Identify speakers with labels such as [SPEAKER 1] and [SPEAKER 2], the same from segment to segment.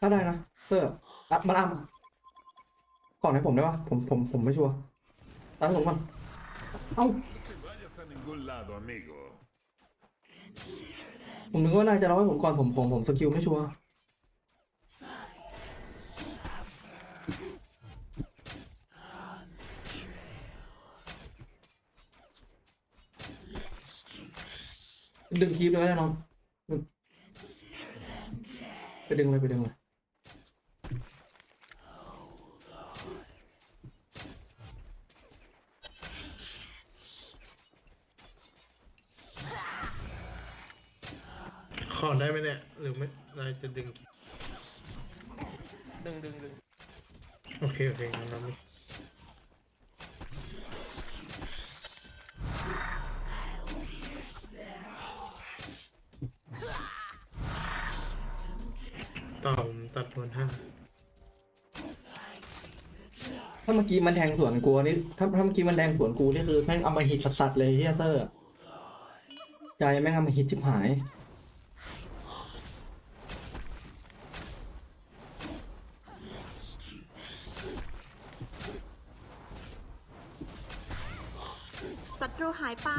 [SPEAKER 1] ถ้าได้นะเพื่ออัดมาอ้ำก่อนให้ผมได้ปะผมผมผมไม่ชัวร์ตายผมก่อนเอ้า
[SPEAKER 2] te vayas a ningún lado, amigo.
[SPEAKER 1] ผมนึกว่าน่าจะรอให้ผมก่อนผมผมผมสกิลไม่ชัวร์ดึงคีบเลยแน่นอนดึงไปดึงเลยไปดึงเลย
[SPEAKER 3] ขอได้ไหมเนี่ย หรือไม่นายจะดึง
[SPEAKER 4] ดึงดึงดึง
[SPEAKER 3] โอเค โอเคงั้นเราไม่ต่อผมตัดบนห้า
[SPEAKER 1] ถ้าเมื่อกี้มันแทงสวนกูนี่ถ้าถ้าเมื่อกี้มันแทงสวนกูนี่คือแม่งเอามาหิตสัสๆเลยเฮียเซอร์ ใจแม่งเอามาหิตชิบหาย
[SPEAKER 5] ศัตรูหายไป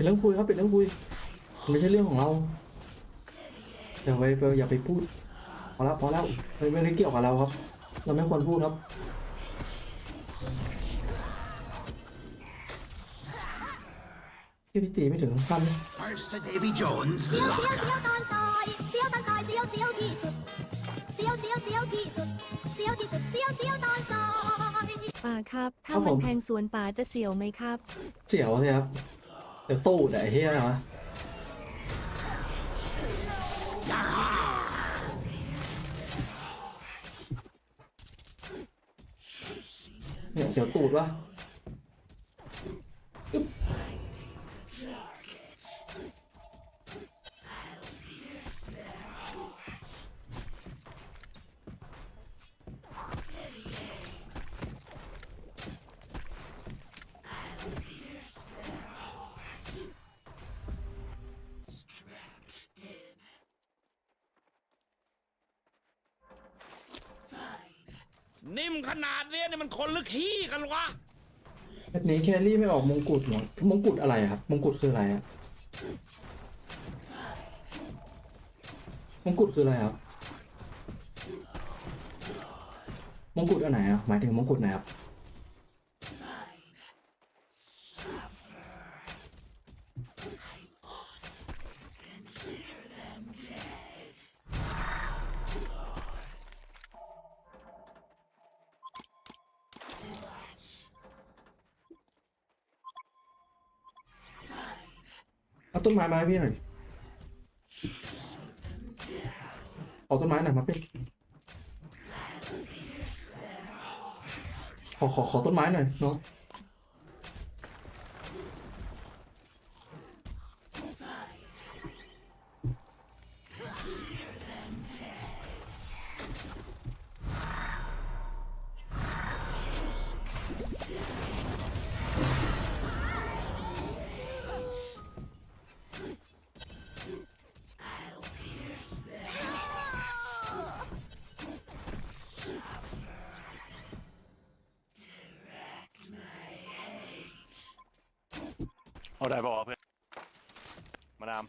[SPEAKER 1] เป็นเรื่องคุยครับเป็นเรื่องคุยมันไม่ใช่เรื่องของเราอย่าไปไปอย่าไปพูดพอแล้วพอแล้วไม่ไม่ได้เกี่ยวกับเราครับ เราไม่ควรพูดครับพี่พี่ตีไม่ถึงขั้น
[SPEAKER 6] First to Davy Jones,
[SPEAKER 7] เสียวเสียวเสียวตอนซอยเสียวตอนซอยเสียวเสียวที่สุดเสียวเสียวเสียวที่สุดเสียวที่สุดเสียวเสียวตอนซอย
[SPEAKER 8] ป่าครับ ถ้า
[SPEAKER 1] ครับ
[SPEAKER 8] มั
[SPEAKER 1] ผ
[SPEAKER 8] น
[SPEAKER 1] ม
[SPEAKER 8] แทงสวนป่าจะเสียวไหมครับ
[SPEAKER 1] เสียวใช่ครับ เดี๋ยวตู้แต่เฮียนะเนี่ยเสียวตูดวะ
[SPEAKER 4] นิ่มขนาดเนี้ยเนี่ยมันคนหรือขี้กันวะ
[SPEAKER 1] เนี้แครี่ไม่ออกมงกุฎเหรอมงกุฎอะไรครับ มงกุฎคืออะไรอะมงกุฎคืออะไรครับ มงกุฎอันไหนอะหมายถึงมงกุฎไหนครับ เอาต้นไม้มาให้พี่หน่อยเอาต้นไม้หน่อยมาพี่ขอขอขอต้นไม้หน่อยเนาะ
[SPEAKER 9] เอาได้ป่าวะเพื่อน มาดาม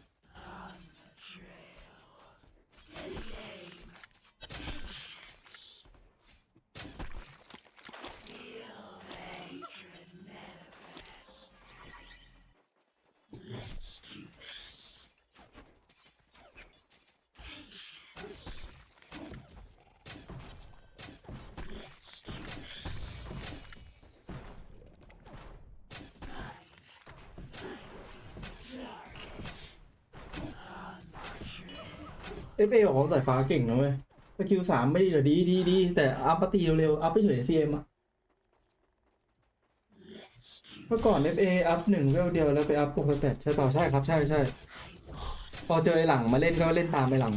[SPEAKER 1] อฟเอบอกว่าสายฟ้าเก่งนะเว้ยสกิลสามไม่ดีเหรอดีดีดีแต่อัพปตีเร็วๆอัพไปเฉยซีเอ็มอะเมื่อก่อนเอฟเออัพหนึ่งเวลเดียวแล้วไปอัพปกติใช่เปล่าใช่ครับใช่ใช่พอเจอไอ้หลังมาเล่นก็เล่นตามไอ้หลัง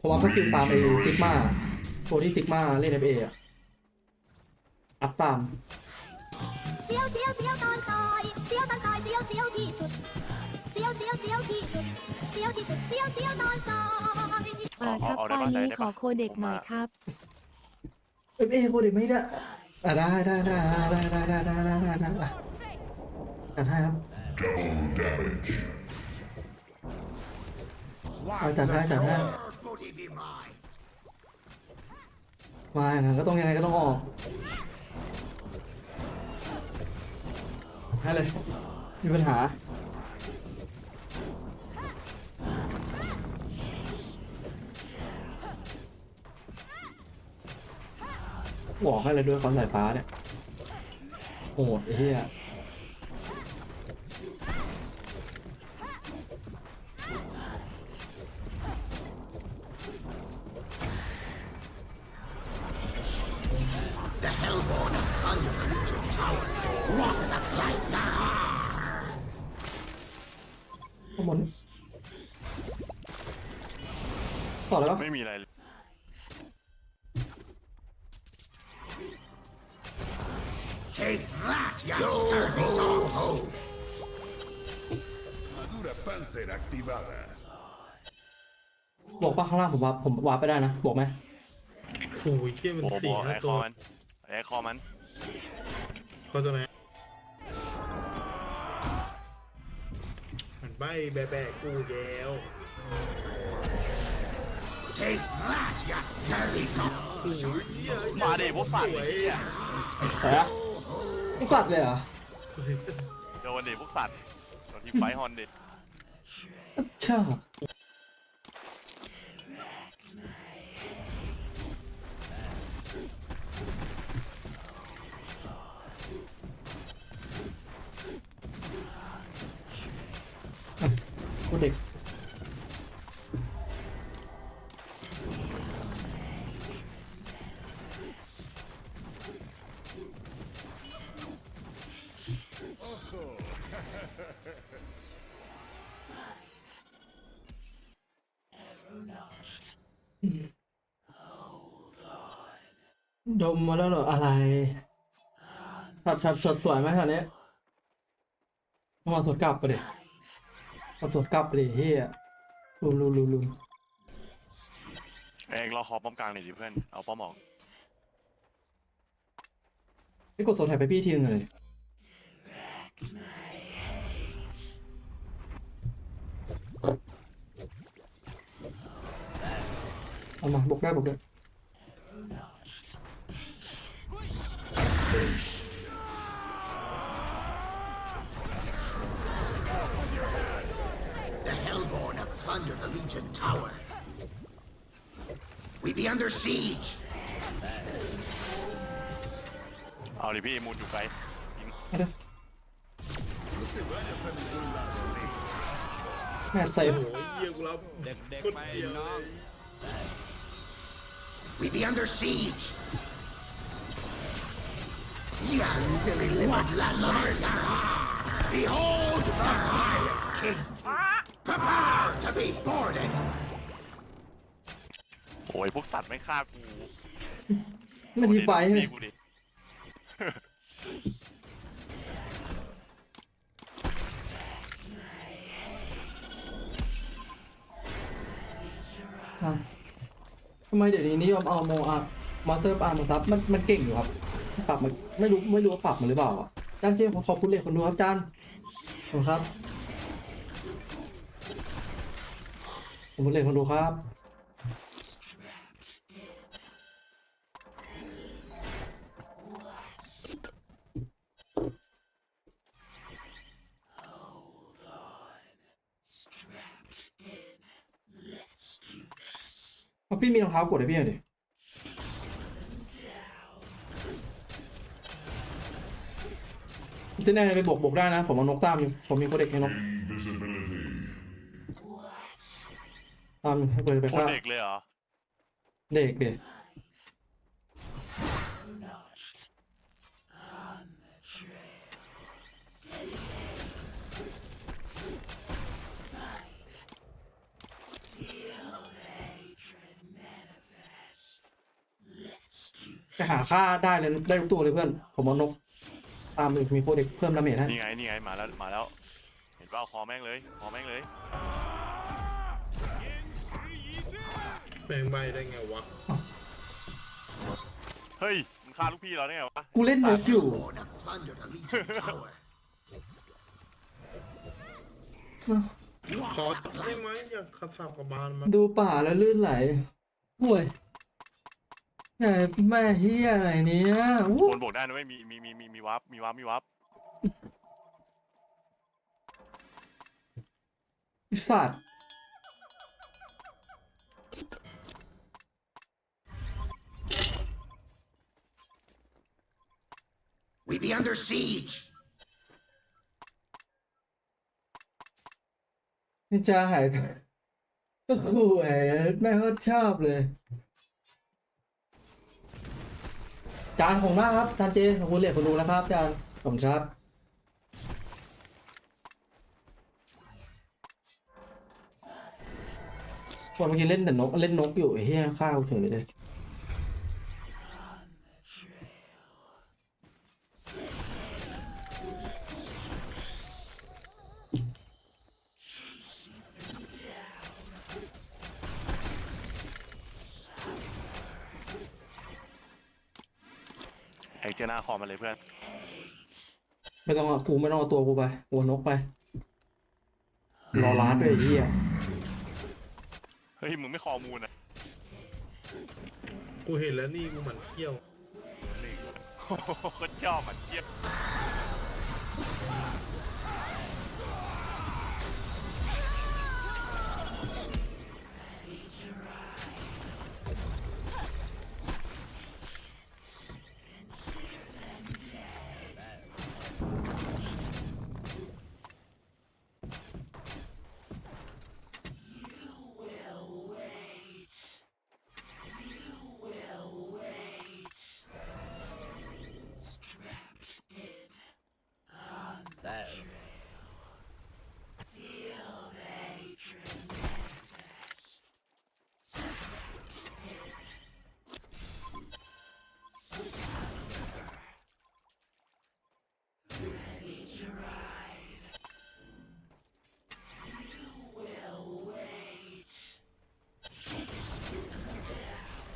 [SPEAKER 1] ผมอัพสกิลตามไอ้ซิกมาโคที่ซิกมาเล่นเอฟเอะอัพตาม
[SPEAKER 7] เสียวเสียวเสียวตอนซอยเสียวตอนซอยเสียวเสียวที่ สียวที่สุดเสียวเสียวตอนซอย
[SPEAKER 8] ป่าครับ
[SPEAKER 9] เอาได้
[SPEAKER 8] ตอน
[SPEAKER 9] ปะได้
[SPEAKER 8] นี้
[SPEAKER 9] ได้
[SPEAKER 8] ขอ
[SPEAKER 9] ปะ
[SPEAKER 8] โคเด็กหน่อย
[SPEAKER 9] ผมมา
[SPEAKER 8] ครับ
[SPEAKER 1] เอฟเอโคเด็กไม่ได้อะได้ได้ได้ได้ได้ได้ได้ได้ได้ได้อะจัดให้ครับเอาจัดให้จัดให้
[SPEAKER 6] Your booty be mine.
[SPEAKER 1] มาอย่างนั้นก็ต้องยังไงก็ต้องออกให้เลยมีปัญหา บอกให้เลยด้วยคอนสายฟ้าเนี่ยโหดไอ้เฮีย
[SPEAKER 2] Armadura Panzer activada.
[SPEAKER 1] บอกปะข้างล่างผมวาร์ปผมวาร์ปไปได้นะบอกไหม
[SPEAKER 3] โอ้ยเจ้ยมัน
[SPEAKER 9] โอ้โห
[SPEAKER 3] สี่
[SPEAKER 9] ไอ
[SPEAKER 3] ห้า
[SPEAKER 9] ค
[SPEAKER 3] ตั
[SPEAKER 9] อ
[SPEAKER 3] ว
[SPEAKER 9] มันไอคอมัน
[SPEAKER 3] เขาตัวไหนมันใบแบะแบะกูแย้ว
[SPEAKER 6] Take that, you scurvy dog.
[SPEAKER 9] มาดิพวกสัตว์ไอ้เหี้ย
[SPEAKER 1] แต่อะไอสัตว์เลยเหรอ
[SPEAKER 9] โดนดิพวกสัตว์โดนทีมไฟฮอนดิ
[SPEAKER 1] 차. ดมมาแล้วเหรออะไรชัดชัดสดสวยไหมตอนนี้เอามาสดกลับไปดิเอาสดกลับไปดิเฮียลุมลุมลุมลุม
[SPEAKER 9] เองเราขอป้อมกลางหน่อยสิเพื่อน เอาป้อมออก
[SPEAKER 1] นี่กดโซแท็บไปพี่ทีนึงเลยเอามาบกได้บกได้
[SPEAKER 6] The hellborn of Thunder Legion Tower. We be under siege.
[SPEAKER 9] เอาดิพี่มูนอยู่ไกลยิง
[SPEAKER 1] เอาเด้อแม่เซฟ
[SPEAKER 3] โอ้ยเยี่ยกูรับ
[SPEAKER 4] เด็ก
[SPEAKER 3] คน
[SPEAKER 4] ๆไป
[SPEAKER 3] เดียว
[SPEAKER 4] น้อง
[SPEAKER 6] We be under siege. Young delivered landmarks. Behold the Iron King. Prepare to be boarded.
[SPEAKER 9] โอ้ยพวกสัตว์ไม่ฆ่ากู
[SPEAKER 1] ไม่ทีไฟใช่ไหม
[SPEAKER 9] พี่กูดิ
[SPEAKER 1] อะทำไมเดี๋ยวนี้นิยมเอาโมอามาสเตอร์อาร์มาซับมันมันเก่งอยู่ครับ ปรับมันไม่รู้ไม่รู้ว่าปรับมันหรือเปล่าอะจานเจมส์ขอขอบคุณเลยคนดูครับจานขอบคุณครับขอบคุณเลยคนดูครับพี่มีรองเท้ากดให้พี่หน่อยดิ จะแน่ไปบกบกได้นะ ผมเอานกตามอยู่ ผมมีโคเด็กให้นกตามให้ไปไป
[SPEAKER 9] โค
[SPEAKER 1] ฆ่า
[SPEAKER 9] เด็กเลยเหรอ
[SPEAKER 1] เด็กเด็กไปหาค่าได้เลยได้ทุกตัวเลยเพื่อน ผมเอานก ตามอีกมีโปรเด็กเพิ่มดาเมจให้
[SPEAKER 9] นี่ไงนี่ไงมาแล้วมาแล้ว เห็นเปล่าคอแม่งเลยคอแม่งเลย
[SPEAKER 3] แม่งใบได้ไงวะ
[SPEAKER 9] เฮ้ยมันฆ่าลูกพี่เราได้ไงวะ
[SPEAKER 1] กูเล่นนกอยู่
[SPEAKER 6] Hellborn have plundered a Legion tower.
[SPEAKER 3] ขอได้ไหมอยากขับสับกับบานมัน
[SPEAKER 1] ดูป่าแล้วลื่นไหลห่วย ไงแม่เฮียอะไรเนี้ยอู้
[SPEAKER 9] บนบวกได้นะไม่มีมีมีมีมีวับมีวับมีวับ
[SPEAKER 1] ไอ้สัตว์
[SPEAKER 6] We be under siege.
[SPEAKER 1] นินจาหายก็ห่วยแม่ก็ชอบเลย จานของมากครับจานเจขอบคุณเหรียญคนดูนะครับจานขอบคุณครับคนเมื่อกี้เล่นแต่นกเล่นนกอยู่ไอ้เฮี้ยข้าวเฉยเลย
[SPEAKER 9] เจาหน้าคอมาเลยเพื่อน
[SPEAKER 1] ไม่ต้องเอากูไม่ต้องเอาตัวกูไปโอนนกไป รอร้านด้วยไอ้เหี้ย
[SPEAKER 9] เฮ้ย มึงไม่คอมูลอะ
[SPEAKER 3] กูเห็นแล้วนี่กูหมันเที่ยว
[SPEAKER 9] นี่โอ้โหโคนชอบอะเจี๊ยบ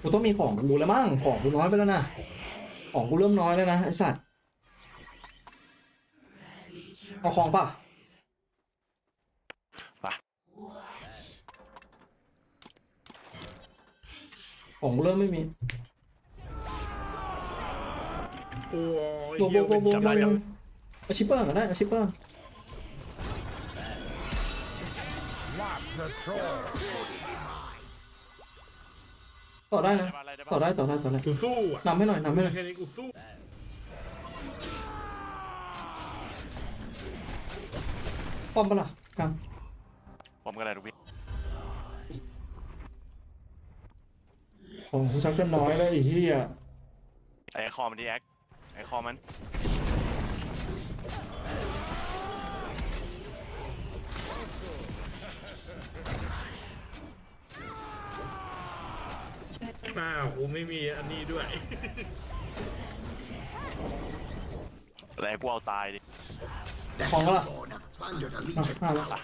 [SPEAKER 1] กูต้องมีของกูแล้วมั้งของกูน้อยไปแล้วนะของกูเริ่มน้อยแล้วนะไอสัตว์เอาของป่ะ
[SPEAKER 9] ไป
[SPEAKER 1] ของกูเริ่มไม่มี
[SPEAKER 3] โอ้ย
[SPEAKER 1] โบโบ
[SPEAKER 3] เหี้ย
[SPEAKER 1] โบโบ
[SPEAKER 3] เป็น
[SPEAKER 1] โบ
[SPEAKER 3] จำได้ยัง
[SPEAKER 1] เอาชิปเปอร์ก็ได้เอาชิปเปอร์
[SPEAKER 2] The troll.
[SPEAKER 1] ต่อได้นะ
[SPEAKER 9] ได้ปะอะไรได้
[SPEAKER 1] ต่อ
[SPEAKER 9] ปะ
[SPEAKER 1] ได้ต่อได้ต่อได้
[SPEAKER 3] กูสู้อะ
[SPEAKER 1] นำให้หน่อยนำให้หน่อย
[SPEAKER 3] แค่นี้กูสู้
[SPEAKER 1] ป้อมปะล่ะกลาง
[SPEAKER 9] ผมก็ได้ลูกพี่
[SPEAKER 1] ของกูชักจะน้อยแล้วไอ้เหี้ย
[SPEAKER 9] ไอ้คอมันดีแอคไอ้คอมัน
[SPEAKER 3] อ้าวกูไม่มีอันนี้ด้วย
[SPEAKER 9] อะไรกูเอาตายดิ
[SPEAKER 6] The
[SPEAKER 1] Còn đó là-
[SPEAKER 6] Hellborn have plundered a
[SPEAKER 1] อะ
[SPEAKER 6] Legion
[SPEAKER 1] ห้าแล้ว
[SPEAKER 6] tower.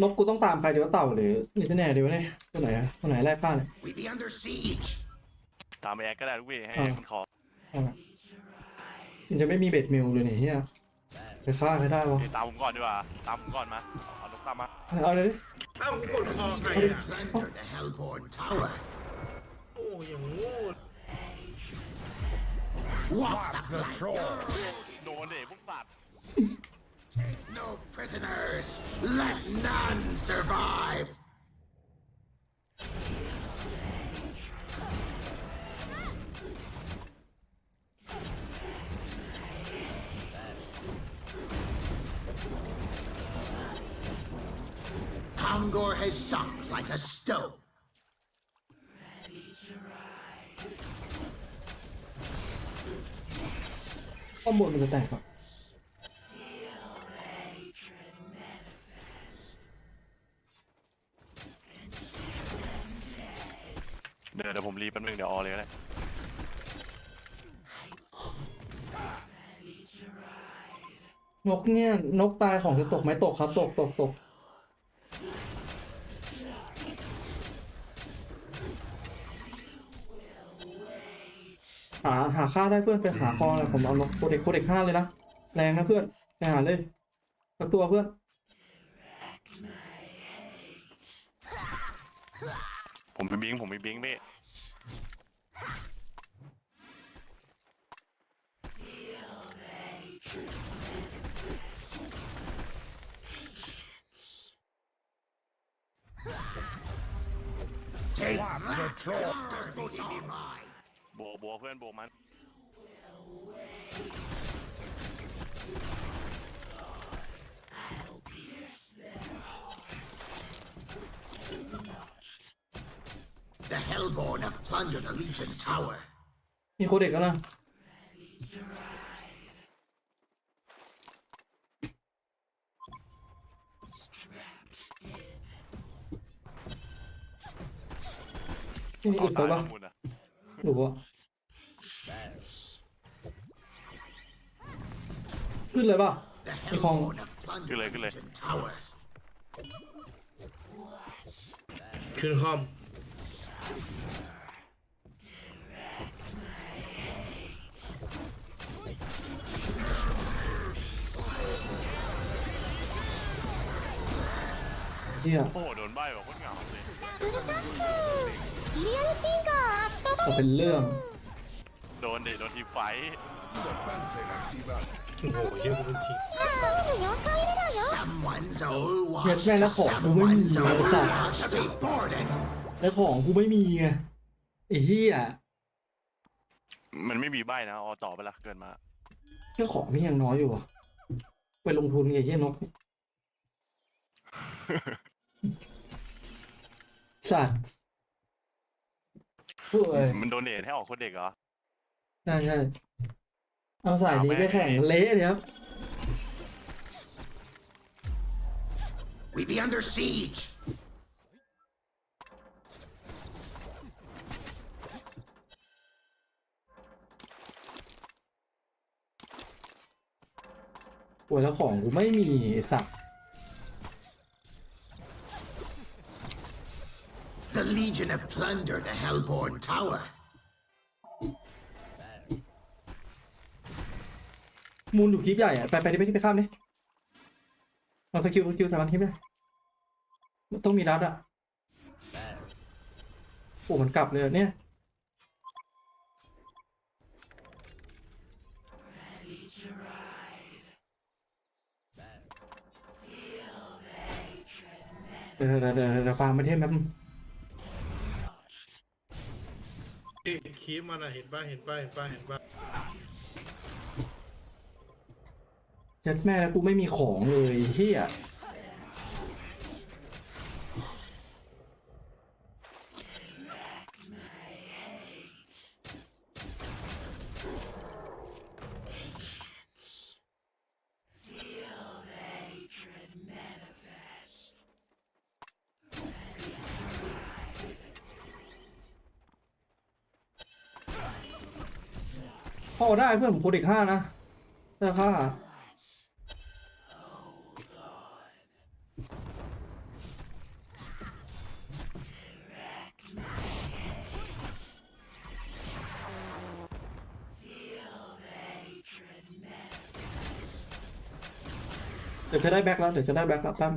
[SPEAKER 1] นกกูต้องตามใครเดี๋ยวเต่าหรือนี่จะแน่ดีวะเนี่ยตัวไหนอะตัวไหนแรกข้าเนี่ย
[SPEAKER 6] We be under siege.
[SPEAKER 9] ตามไอ้แอคก็ได้ลูกพี่ให้
[SPEAKER 1] อ่า
[SPEAKER 9] มันคอ
[SPEAKER 1] เอาละมันจะไม่มีเบ็ดมิลเลยเนี่ยเฮียไปฆ่าใครได้วะ
[SPEAKER 9] เดี๋ยวตามผมก่อนดีกว่าตามผมก่อนมาเอาลูกตามมา
[SPEAKER 1] เอาเลยดิ
[SPEAKER 6] I'm
[SPEAKER 3] good for
[SPEAKER 6] it. The Hellborn Tower.
[SPEAKER 3] Oh, you lord.
[SPEAKER 6] What the
[SPEAKER 2] troll?
[SPEAKER 9] Take
[SPEAKER 6] no prisoners. Let none survive. Has sunk like a stone.
[SPEAKER 1] ข้อมูลมันจะแตกก่อน
[SPEAKER 9] เดี๋ยวเดี๋ยวผมรีแป๊บนึงเดี๋ยวออเลยก็ได้
[SPEAKER 1] นกเนี่ย นกตายของจะตกไหมตกครับ ตกตกตก หาหาค่าได้เพื่อนไปหากองเลยผมเอานกโคเด็กโคเด็กห้าเลยนะแรงนะเพื่อนไปหาเลยสักตัวเพื่อน
[SPEAKER 9] ผมมีบิงผมมีบิงพี่
[SPEAKER 6] Take
[SPEAKER 2] Watch
[SPEAKER 9] โบกโบกเพื่อนโบกมัน
[SPEAKER 6] The Hellborn have plundered a Legion tower.
[SPEAKER 1] มีโคเด็กแล้วนะนี่นี่
[SPEAKER 9] เอา
[SPEAKER 1] อึดไป
[SPEAKER 9] ตาย
[SPEAKER 1] ปะ
[SPEAKER 9] ทั้งหมดอะ
[SPEAKER 1] ห รือว่าขึ้นเลยป่ะ
[SPEAKER 6] The
[SPEAKER 1] Cái con-
[SPEAKER 6] Hellborn have plundered
[SPEAKER 9] Cứ
[SPEAKER 6] a
[SPEAKER 9] lên, cứ lên.
[SPEAKER 6] Legion tower.
[SPEAKER 3] ขึ้นห้อม
[SPEAKER 1] เฮีย
[SPEAKER 9] โอ้โหโดนใบแบบโคตรเหงาเลย
[SPEAKER 1] ก็เป็นเรื่อง
[SPEAKER 9] โดนเดิโดนทีไฟ
[SPEAKER 3] หเยุ
[SPEAKER 7] ดแม่
[SPEAKER 6] และ
[SPEAKER 1] ของกู
[SPEAKER 6] ไม่มี
[SPEAKER 1] ไง
[SPEAKER 6] ไอ้สั
[SPEAKER 1] และของกูไม่มีไงไอ้เหี้ย
[SPEAKER 9] มันไม่มีใบนะออต่อไปละเกินมา
[SPEAKER 1] แค่ของนี่ยังน้อยอยู่อะไปลงทุนไงอ้เหี้ยนกสัตว์ พูดเลย
[SPEAKER 9] มันโดนเนทให้ออกคนเด็กเหรอ
[SPEAKER 1] ใช่ใช่เอาสายนี้ไปแข่งเละเลยครับ
[SPEAKER 6] We be under siege.
[SPEAKER 1] โอ้ยแล้วของกูไม่มีไอ้สัต
[SPEAKER 6] The Legion have plundered a Hellborn tower.
[SPEAKER 1] มูลอยู่คลิปใหญ่อะไปไปดิไปที่ไปข้ามดิเราสกิลสกิลสามันคลิปเลยมันต้องมีรัดอะโอ้มันกลับเลยเนี่ย เดี๋ยวเดี๋ยวเดี๋ยวฟาร์มประเทศแป๊บนึง
[SPEAKER 3] เอ๊ะคีบมันอะเห็นป่ะเห็นป่ะเห็นป่ะเห็นป่ะ
[SPEAKER 1] ยัดแม่แล้วกูไม่มีของเลยเฮีย พอได้เพื่อนผมโคดอีกห้านะเสื้อผ้าเดี๋ยวจะได้แบ็คแล้วเดี๋ยวจะได้แบ็คแล้วแป๊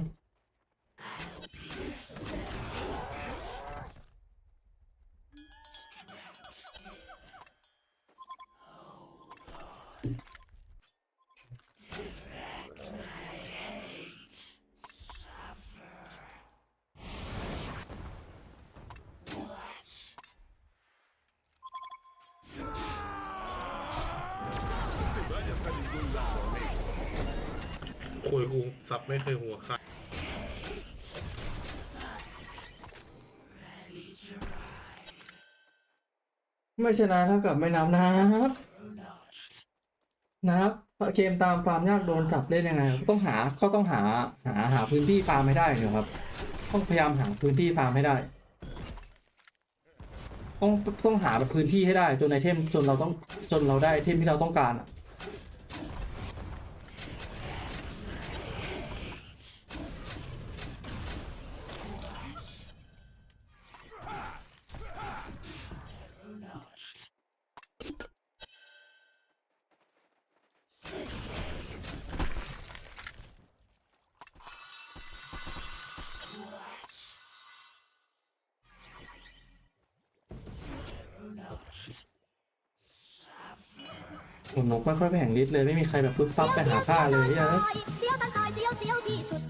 [SPEAKER 3] สับไม่เคยหัวขาด
[SPEAKER 1] ไม่ชนะเท่ากับไม่นับนะนะครับเกมตามฟาร์มยากโดนจับเล่นยังไงต้องหาก็ต้องหาหาหาพื้นที่ฟาร์มให้ได้เดี๋ยครับ ต้องพยายามหาพื้นที่ฟาร์มให้ได้ ต้องต้องหาแบบพื้นที่ให้ได้จนไอเทมจนเราต้องจนเราได้เทมที่เราต้องการอะ ไม่ค่อยไปแห่งฤทธิ์เลยไม่มีใครแบบปึ๊บปั๊บไปหาค่าเลยเหี้ย
[SPEAKER 7] เสียวตอนซอยเสียวเสียวที่สุด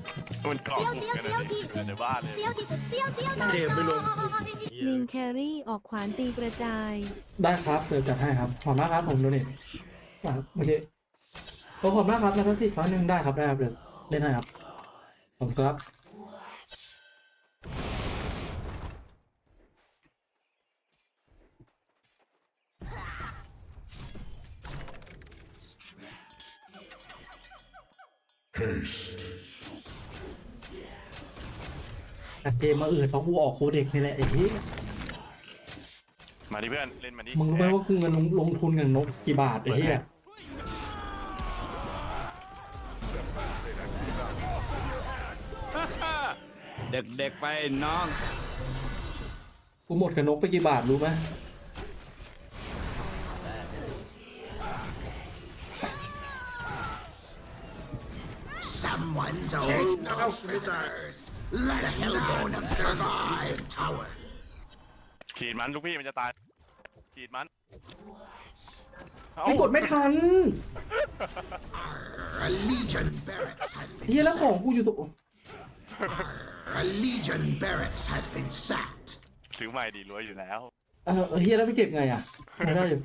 [SPEAKER 9] มันเกาะกลุ่มกันนะนี่อยู่ในบ้านเลย
[SPEAKER 7] เสียวที่สุดเสียวเสียวตอนซอย
[SPEAKER 8] ลิงแครี่ออกขวานตีกระจาย
[SPEAKER 1] ได้ครับเดี๋ยวจัดให้ครับขอบมากครับผมโดเนทครับโอเคขอบมากครับนะครับสิฟ้าหนึ่งได้ครับได้ครับเดี๋ยวเล่นให้ครับขอบคุณครับ แต่เกมมาอื่นเพราะกูออกโคเด็กนี่แหละไอ้ที่
[SPEAKER 9] มาดิเพื่อน เล่นมาดิ
[SPEAKER 1] มึงรู้ไหมว่ากูเงินลงลงทุนกับนกกี่บาทไอ้เหี้ย
[SPEAKER 4] เด็กๆไปน้อง
[SPEAKER 1] กูหมดกับนกไปกี่บาทรู้ไหม
[SPEAKER 6] Someone's old no prisoners. Let the hellborn observe the Legion Tower.
[SPEAKER 9] ขีดมันลูกพี่มันจะตาย ขีดมันเอ้า
[SPEAKER 1] ไอ้กดไม่ทัน
[SPEAKER 6] A Legion barracks has
[SPEAKER 1] เฮีย
[SPEAKER 6] been
[SPEAKER 1] แล้วของกูอยู่ตรง
[SPEAKER 6] A Legion barracks has been sacked.
[SPEAKER 9] ซื้อใหม่ดีรวยอยู่แล้ว
[SPEAKER 1] เออเฮียแล้วไปเก็บไงอะไม่ได้อยู่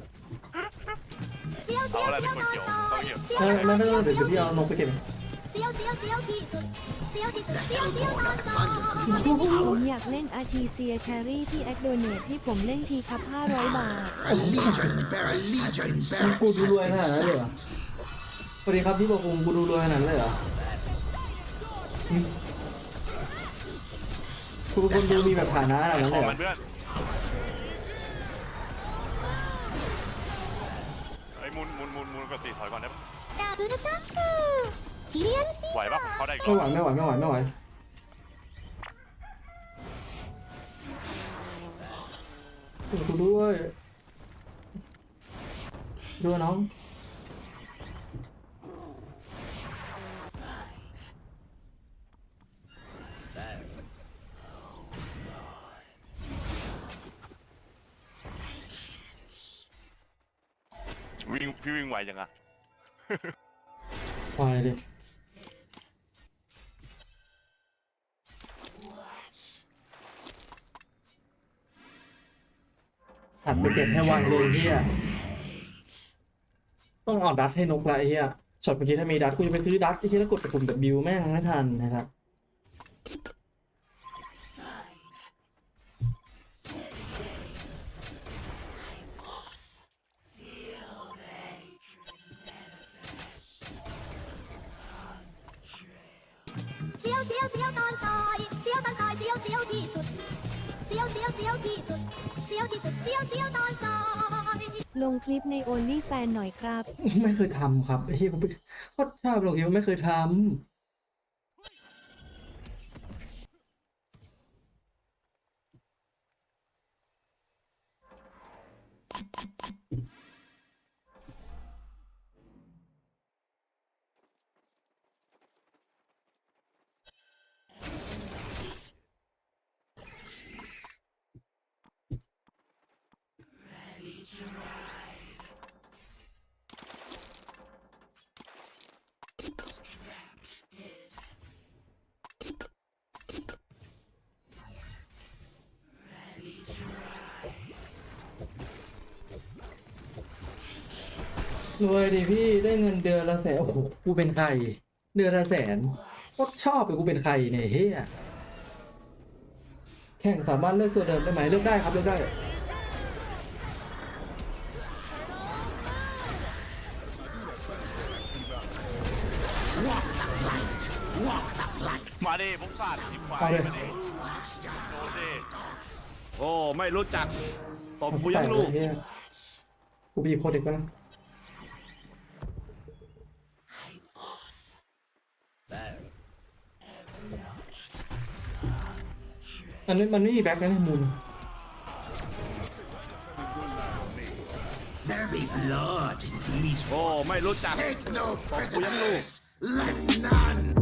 [SPEAKER 7] เสียวเสี
[SPEAKER 9] เอา
[SPEAKER 7] ยว
[SPEAKER 9] อะไร
[SPEAKER 7] เสี
[SPEAKER 9] เป็
[SPEAKER 7] ย
[SPEAKER 9] น
[SPEAKER 7] ว
[SPEAKER 9] คน
[SPEAKER 7] ตอน
[SPEAKER 9] เกี่ยว
[SPEAKER 7] ซอ
[SPEAKER 9] ต้องเกี่ยว
[SPEAKER 7] ย
[SPEAKER 1] ไม่ไม่ไม่ต้องเดี๋ยวเดี๋ยวพี่เอานกไปเก็บเอง
[SPEAKER 7] เสียวเสียวเสียว
[SPEAKER 8] ผมอยากเล่นอาทีเซียแครี่ที่แอคโดเนทให้ผมเล่นทีครับ 500 บาท
[SPEAKER 6] A legion, ง
[SPEAKER 1] กู
[SPEAKER 6] ณ
[SPEAKER 1] ดูรวย
[SPEAKER 6] been ข
[SPEAKER 1] นาดนั้นเลยเหรอ
[SPEAKER 6] sacked.
[SPEAKER 1] สวัสดีครับพี่ประภูมิกูดูรวยขนาดนั้นเลยเหรอคุกูเป็นคนดูมีแบบฐานะขนาดนั้นเล
[SPEAKER 9] ย
[SPEAKER 1] เหรอ
[SPEAKER 9] ไอ้ยมุนมุนมุนมุนกดตีถอยก่อนได้ปะ ไหวปะเขาได้อีกร
[SPEAKER 1] ไม่
[SPEAKER 9] อ
[SPEAKER 1] ไหว
[SPEAKER 9] บ
[SPEAKER 1] ไม่ไหวไม่ไหวไม่ไหวกูด้วยด้วยน้อง
[SPEAKER 9] วิ่งพี่วิ่งไหวจังอะ
[SPEAKER 1] ปล่อย ดิถัดไปเก็บให้ไวเลยเฮียต้องเอาดัตให้นกละไอ้เฮียช็อตเมื่อกี้ถ้ามีดัตกูจะไปซื้อดัตไอ้เฮียแล้วกดปปุ่มกับบิวแม่งไม่ทันนะครับ
[SPEAKER 7] เสียวเสียวเสียวตอนซอยเสียวตอนซอยเสียวเสียวที่สุดเสียวเสียวเสียวที่สุด เสียวที่สุดเสียวเสียวตอนซอย
[SPEAKER 8] ลงคลิปใน Only Fan หน่อยครับ
[SPEAKER 1] ไม่เคยทำครับไอ้เฮียผมโคตรชอบลงคิดว่าไม่เคยทำ รวยดิพี่ได้เงินเดือนละแสนโอ้โหกูเป็นใคร เดือนละแสนโคตรชอบไปกูเป็นใครเนี่ยเฮียแข่งสามารถเลือกตัวเดิมได้ไหมเลือกได้ครับเลือกได้
[SPEAKER 9] มาดิพวกสัตว์ทีมควาย
[SPEAKER 1] เอาดิ
[SPEAKER 9] มาดิโดนดิ
[SPEAKER 4] โอ้ ไม่รู้จักตบกูยังลูก
[SPEAKER 1] เหี้ยกูไปหยิบโคเด็กไปนะ อันนี้มันไม่มีแบ็คนะมุน
[SPEAKER 6] There be blood in these
[SPEAKER 4] โอ้ ไม่รู้จัก
[SPEAKER 6] Take no
[SPEAKER 4] Bọc của giám luôn.
[SPEAKER 6] prisoners. Let none